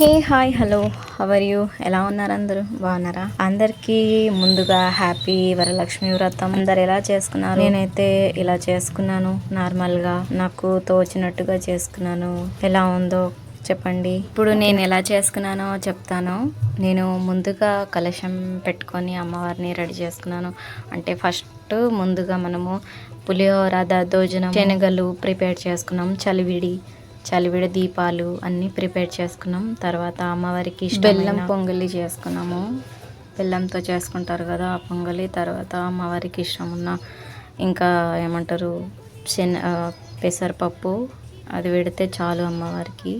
Hey hi hello. How are you ఎలా ఉన్నారు అందరూ? బాగున్నారా? అందరికీ ముందుగా హ్యాపీ వరలక్ష్మి వ్రతం. అందరు ఎలా చేసుకున్నారు? నేనైతే ఇలా చేసుకున్నాను. నార్మల్గా నాకు తోచినట్టుగా చేసుకున్నాను. ఎలా ఉందో చెప్పండి. ఇప్పుడు నేను ఎలా చేసుకున్నానో చెప్తాను. నేను ముందుగా కలశం పెట్టుకొని అమ్మవారిని రెడీ చేసుకున్నాను. అంటే ఫస్ట్ ముందుగా మనము పులిహోర దద్దోజనం శనగలు ప్రిపేర్ చేసుకున్నాం. చలివిడి చలివిడ దీపాలు అన్నీ ప్రిపేర్ చేసుకున్నాం. తర్వాత అమ్మవారికి బెల్లం పొంగలి చేసుకున్నాము. బెల్లంతో చేసుకుంటారు కదా ఆ పొంగలి. తర్వాత అమ్మవారికి ఇష్టం ఉన్న ఇంకా ఏమంటారు శన పెసరపప్పు అది పెడితే చాలు అమ్మవారికి.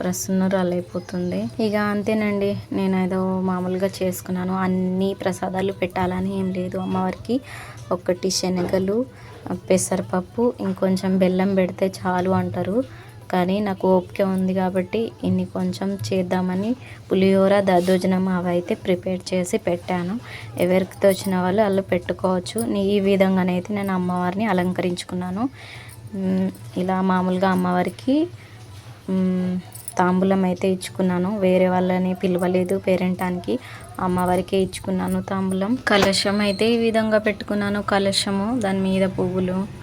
ప్రసన్నురాలు అయిపోతుంది. ఇక అంతేనండి నేను ఏదో మామూలుగా చేసుకున్నాను. అన్ని ప్రసాదాలు పెట్టాలని ఏం లేదు. అమ్మవారికి ఒకటి శనగలు పెసరపప్పు ఇంకొంచెం బెల్లం పెడితే చాలు అంటారు. కానీ నాకు ఓపిక ఉంది కాబట్టి ఇన్ని కొంచెం చేద్దామని పులిహోర దద్దోజనం అవైతే ప్రిపేర్ చేసి పెట్టాను. ఎవరికి తోచిన వాళ్ళు వాళ్ళు పెట్టుకోవచ్చు. నీ- ఈ విధంగానైతే నేను అమ్మవారిని అలంకరించుకున్నాను. ఇలా మామూలుగా అమ్మవారికి తాంబూలం అయితే ఇచ్చుకున్నాను. వేరే వాళ్ళని పిలవలేదు. పేరెంటానికి అమ్మవారికే ఇచ్చుకున్నాను తాంబూలం. కలశం అయితే ఈ విధంగా పెట్టుకున్నాను. కలశము దాని మీద పువ్వులు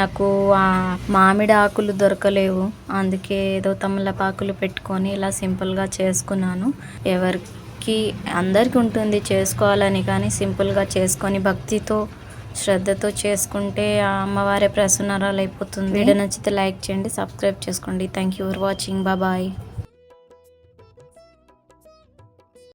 నాకు ఆ మామిడి ఆకులు దొరకలేవు. అందుకే ఏదో తమలపాకులు పెట్టుకొని ఇలా సింపుల్గా చేసుకున్నాను. ఎవరికి అందరికీ ఉంటుంది చేసుకోవాలని కానీ సింపుల్గా చేసుకొని భక్తితో శ్రద్ధతో చేసుకుంటే ఆ అమ్మవారే ప్రసన్నరాలు అయిపోతుంది. వీడియో నచ్చితే లైక్ చేయండి సబ్స్క్రైబ్ చేసుకోండి. థ్యాంక్ యూ ఫర్ వాచింగ్ బాబాయ్